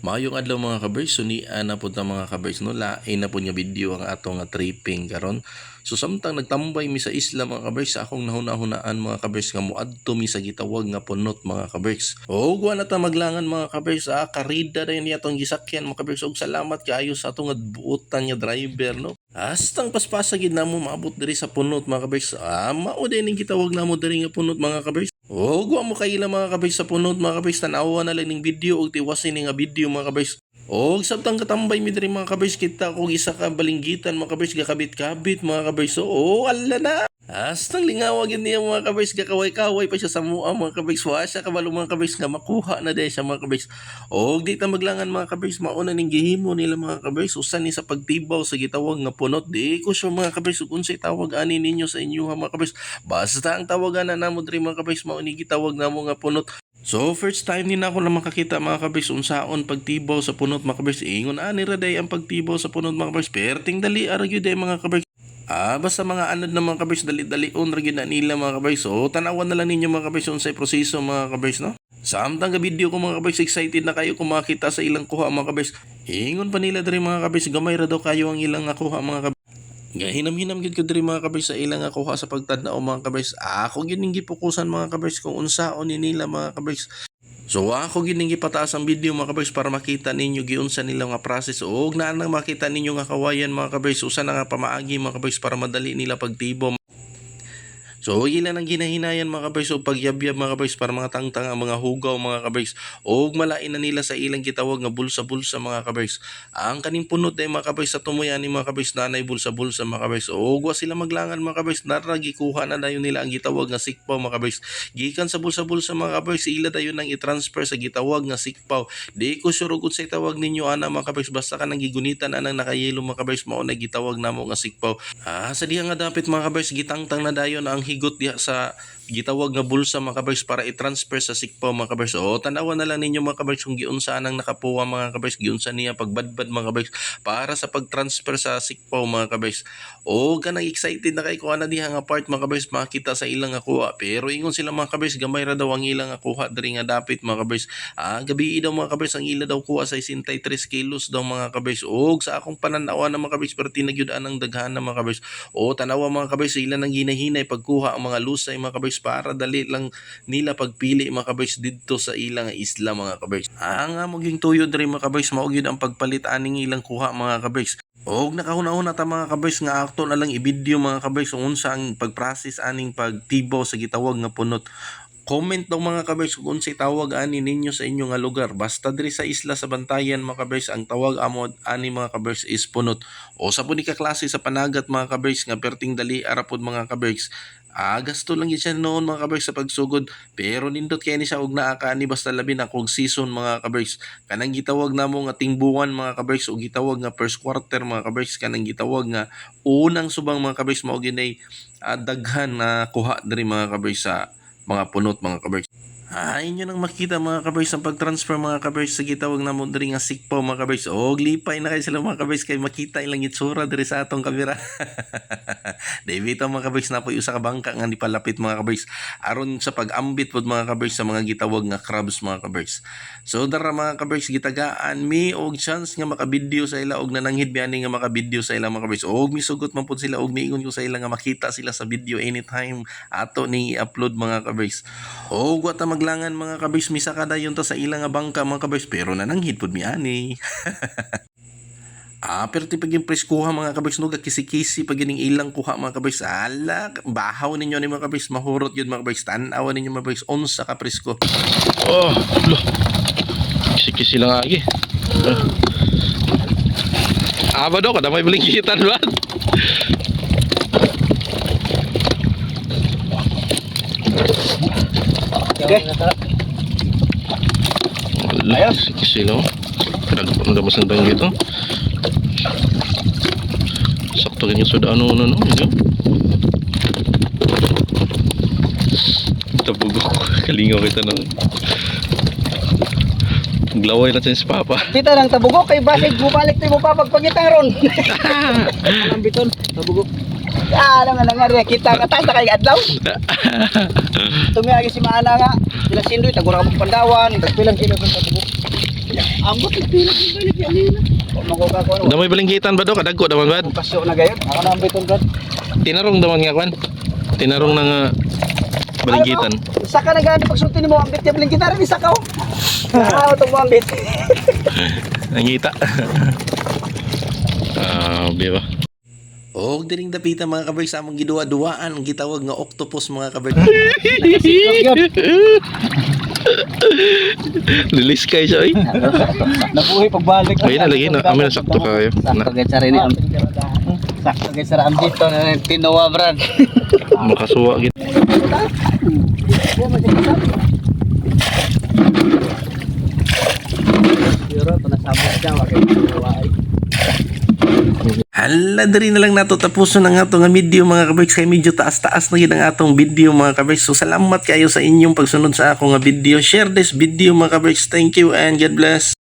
Maayong adlaw mga kabers, sunian na po na mga kabers no, lain na po nga video ang atong nga tripping karon. So samtang nagtambay mi sa isla mga kabers, akong nahuna-hunaan mga kabers nga moadto mi sa gitawag nga punot mga kabers. O guwa na ta maglangan mga kabers, ah, karida rin niya atong gisakyan mga kabers. Og salamat kaayo sa atong nga buotan nga driver no. Astang paspasagid na mo maabot diri sa punot mga kabers. Ah, mao din ning gitawag na mo diri nga punot mga kabers. O, guwa mo kaila mga kabers sa punod mga kabers, tanawa na lang ning video o tiwasin ni nga video mga kabers. O, sabtang katambay mi diri mga kabers, kita kung isa ka balinggitan mga kabers, gakabit-kabit mga kabers. O, ala na! Astang lingawag yun niya mga kabers, gakaway-kaway pa siya sa mua mga kabers. Wa siya kabalo mga kabers nga makuha na dahil siya mga kabers. O, di ta maglangan mga kabers, mauna ning gihimo nila mga kabers. Usan ni sa pagtibaw sa gitawag nga punot. Di ko siya mga kabers, kung unsay tawag ani ninyo sa inyo ha mga kabers. Basta ang tawagan na namo diri mga kabers, mao ni gitawag namo nga punot. So first time ni na ako na makakita mga kabers unsaon pagtibaw sa punot mga kabers. Ingon ani ra day ang pagtibaw sa punot mga kabers. Perting dali ara gyud day mga kabers. Ah, basta mga anod na mga kabers, dali-dali-on ra gyud na nila mga kabers. So, tanawan na lang ninyo mga kabers unsay proseso mga kabers, no? Samtang ga video ko mga kabers, excited na kayo kung makita sa ilang kuha mga kabers. Ingon pa nila diri mga kabers, gamay ra daw kayo ang ilang nga kuha mga kabers. Nga hinam-hinam gid ko diri mga kabers sa ilang nga kuha sa pagtadnaw mga kabers. Ako gyud ning gipukusan mga kabers kung unsaon ni nila mga kabers. So ako gining gipataas ang video mga kabers para makita ninyo giunsa nila nga process ug naa nang makita ninyo nga kawayan mga kabers usa na nga pamaagi mga kabers para madali nila pagtibo. So ilan ang ginahinayan mga kabers o pagyabyab mga kabers para mga tangtang ang mga hugaw mga kabers ug malain na nila sa ilang gitawag nga bulsa-bulsa mga kabers. Ang kaning punot ay mga kabers sa tumuyan ni mga kabers nanay bulsa-bulsa mga kabers ug wa sila maglangan mga kabers naragi kuha na dayon nila ang gitawag nga sikpaw mga kabers. Gikan sa bulsa-bulsa mga kabers ila dayon nang i-transfer sa gitawag nga sikpaw. Di ko sure kung sa tawag ninyo ana mga kabers basta ka nang gigunitan anang nakayelo mga kabers mao na gitawag namo nga sikpaw. Ah sa diha nga dapit mga kabers gitangtang na dayon ang higot diha sa gitawag nga bulsa mga kabers para i-transfer sa sikpaw mga kabers. O tanawan na lang ninyo mga kabers kung giunsa nang nakapuwa mga kabers, giunsa niya pagbadbad mga kabers para sa pag-transfer sa sikpaw mga kabers. O ganang excited na kay kuha na diha nga part mga kabers makita sa ilang nga. Pero ingon sila mga kabers gamay ra daw ang ilang nga kuha diri nga dapit mga kabers. Ah gabi daw mga kabers ang ila daw kuha sa 63 kilos daw mga kabers. O sa akong pananawa na mga kabers pero tinagyud anang daghan na mga kabers. O tanawa mga kabers sila nang hinahinay pagkuha ang mga lusay mga kabers para dali lang nila pagpili mga kabers didto sa ilang isla mga kabers. Ang nga maging tuyo diri mga kabers mao gyud ang pagpalit aning ilang kuha mga kabers. Og nakahuna-una ta mga kabers nga akto na lang i-video mga kabers unsa ang pag-process aning pagtibaw sa gitawag nga punot. Comment daw mga kabers kung unsay tawag ani ninyo sa inyo nga lugar. Basta diri sa isla sa Bantayan mga kabers ang tawag amo ani mga kabers is punot. O sa puni ka klase sa panagat mga kabers nga perting dali arapod mga kabers. Ah, gasto lang yun siya noon mga kabers sa pagsugod. Pero nindot kaya ni siya og naa ka ni basta labi na kung season mga kabers. Kanang gitawag namo nga tingbuwan mga kabers o gitawag nga first quarter mga kabers kanang gitawag nga unang subang mga kabers mao ginay ah, daghan na kuha diri mga kabers sa mga punot mga kabers. Ah, inyo nang makita mga kabers ang pag-transfer mga kabers sa gitawag na mo diri nga sikpaw mga kabers. Og lipay na kayo sila mga kabers kay makita ilang itsura diri sa atong kamera. David mga kabers na po usa ka bangka nga nipalapit mga kabers aron sa pag-ambit pod mga kabers sa mga gitawag nga crabs mga kabers. So dara mga kabers gitagaan mi og chance nga makabidyo sa ila og nananghid biani nga makabidyo sa ila mga kabers. Og misugot man pod sila og miingon ko sa ila nga makita sila sa video anytime ato ning i-upload mga kabers. Og wa ta maglangan mga kabers misa kada yun ta sa ila nga bangka mga kabers pero nananghid pod mi ani. Ah, pero ti paging preskuha mga kabers no kisi-kisi pag gining ilang kuha mga kabers. Ala, bahaw ninyo ni mga kabers, mahurot yun mga kabers. Tanawa ninyo mga kabers, onsa ka presko. Oh, lo. Kisi-kisi lang lagi. Ah, ba daw kada may balikitan ba? Ayos. Lang. Kada po nang mas nang gitu. Sakto ganyan sudah ano ano no. Yun. Tabugok. Kalingaw kita no. Glaway na si Papa. Kita ng tabugok kay basig bumalik tayo mo pa pagpagitang ron. Ang biton, tabugok. Ah, naman nga nga kita ka tayo kay adlaw. Tumi agi si Maana nga. Sila sindoy tagura ka pandawan, tagpilang kilo ng tabugok. Ambot ipila ko balik yan nila. Ano. Damoy balinggitan ba do kadagko daman bad? Kasyo na gayon. Ako na ang biton brad. Tinarong daman nga kwan. Tinarong na nga balinggitan. Ano, Saka na gani pagsulti ni mo ambit niya bilang kita rin isa ka. Ah, mo ambit. Nangita. Ah, di ba? Og diring dapita mga kaberks sa among giduwa-duwaan ang gitawag nga octopus mga kaberks. Release kayo siya ay. Nabuhay pagbalik. Ayun na lagi na. Amin na sakto kayo. Sakto kay sa rin ni ambit. Sakto kay sa ambit to na tinawa brad. Makasuwa gid. Pero to nasabot siya wa kay Hala, diri na lang nato tapuson ang ato nga video mga kaberks kay medyo taas-taas na gid ang atong video mga kaberks. So salamat kayo sa inyong pagsunod sa ako nga video. Share this video mga kaberks. Thank you and God bless.